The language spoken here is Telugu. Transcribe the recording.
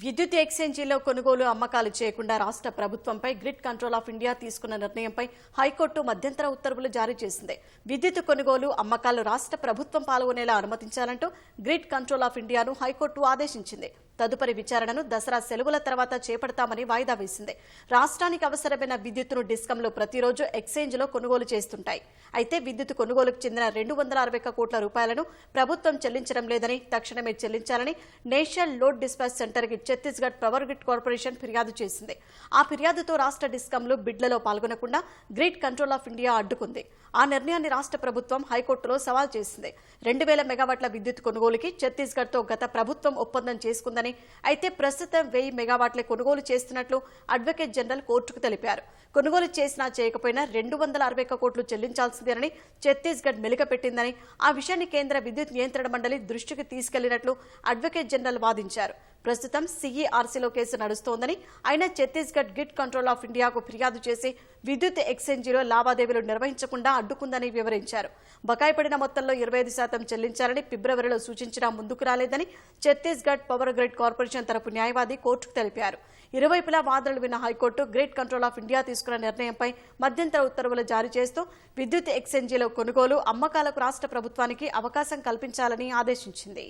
విద్యుత్ ఎక్స్చేంజీలో కొనుగోలు అమ్మకాలు చేయకుండా రాష్ట్ర ప్రభుత్వంపై గ్రిడ్ కంట్రోల్ ఆఫ్ ఇండియా తీసుకున్న నిర్ణయంపై హైకోర్టు మధ్యంతర ఉత్తర్వులు జారీ చేసింది. విద్యుత్ కొనుగోలు అమ్మకాలు రాష్ట్ర ప్రభుత్వం పాల్గొనేలా అనుమతించాలంటూ గ్రిడ్ కంట్రోల్ ఆఫ్ ఇండియాను హైకోర్టు ఆదేశించింది. తదుపరి విచారణను దసరా సెలవుల తర్వాత చేపడతామని వాయిదా వేసింది. రాష్ట్రానికి అవసరమైన విద్యుత్తును డిస్కంలు ప్రతిరోజు ఎక్స్చేంజ్లో కొనుగోలు చేస్తుంటాయి. అయితే విద్యుత్ కొనుగోలుకు చెందిన రెండు వందల అరవై కోట్ల రూపాయలను ప్రభుత్వం చెల్లించడం లేదని తక్షణమే చెల్లించాలని నేషనల్ లోడ్ డిస్పాచ్ సెంటర్కి ఛత్తీస్గఢ్ పవర్ గ్రిడ్ కార్పొరేషన్ ఫిర్యాదు చేసింది. ఆ ఫిర్యాదుతో రాష్ట్ర డిస్కంలు బిడ్లలో పాల్గొనకుండా గ్రిడ్ కంట్రోల్ ఆఫ్ ఇండియా అడ్డుకుంది. ఆ నిర్ణయాన్ని రాష్ట్ర ప్రభుత్వం హైకోర్టులో సవాల్ చేసింది. రెండు వేల మెగావాట్ల విద్యుత్ కొనుగోలుకి ఛత్తీస్గఢ్తో గత ప్రభుత్వం ఒప్పందం చేసుకుందని అయితే ప్రస్తుతం వెయ్యి మెగావాట్లే కొనుగోలు చేస్తున్నట్లు అడ్వకేట్ జనరల్ కోర్టుకు తెలిపారు. కొనుగోలు చేసినా చేయకపోయినా రెండు వందల అరవై ఒక్క కోట్లు చెల్లించాల్సిందేనని ఛత్తీస్గఢ్ మెలికపెట్టిందని ఆ విషయాన్ని కేంద్ర విద్యుత్ నియంత్రణ మండలి దృష్టికి తీసుకెళ్ళినట్లు అడ్వకేట్ జనరల్ వాదించారు. ప్రస్తుతం సీఈఆర్సీలో కేసు నడుస్తోందని అయినా ఛత్తీస్గఢ్ గిట్ కంట్రోల్ ఆఫ్ ఇండియాకు ఫిర్యాదు చేసి విద్యుత్ ఎక్స్చేంజీలో లావాదేవీలు నిర్వహించకుండా అడ్డుకుందని వివరించారు. బకాయి పడిన మొత్తంలో ఇరవై ఐదు శాతం చెల్లించాలని ఫిబ్రవరిలో సూచించినా ముందుకు రాలేదని ఛత్తీస్గఢ్ పవర్ గ్రిడ్ కార్పొరేషన్ తరపు న్యాయవాది కోర్టుకు తెలిపారు. ఇరువైపులా వాదనలు విన్న high court grid control of India తీసుకున్న నిర్ణయంపై మధ్యంతర ఉత్తర్వులు జారీ చేస్తూ విద్యుత్ ఎక్స్చేంజీలో కొనుగోలు అమ్మకాలకు రాష్ట్ర ప్రభుత్వానికి అవకాశం కల్పించాలని ఆదేశించింది.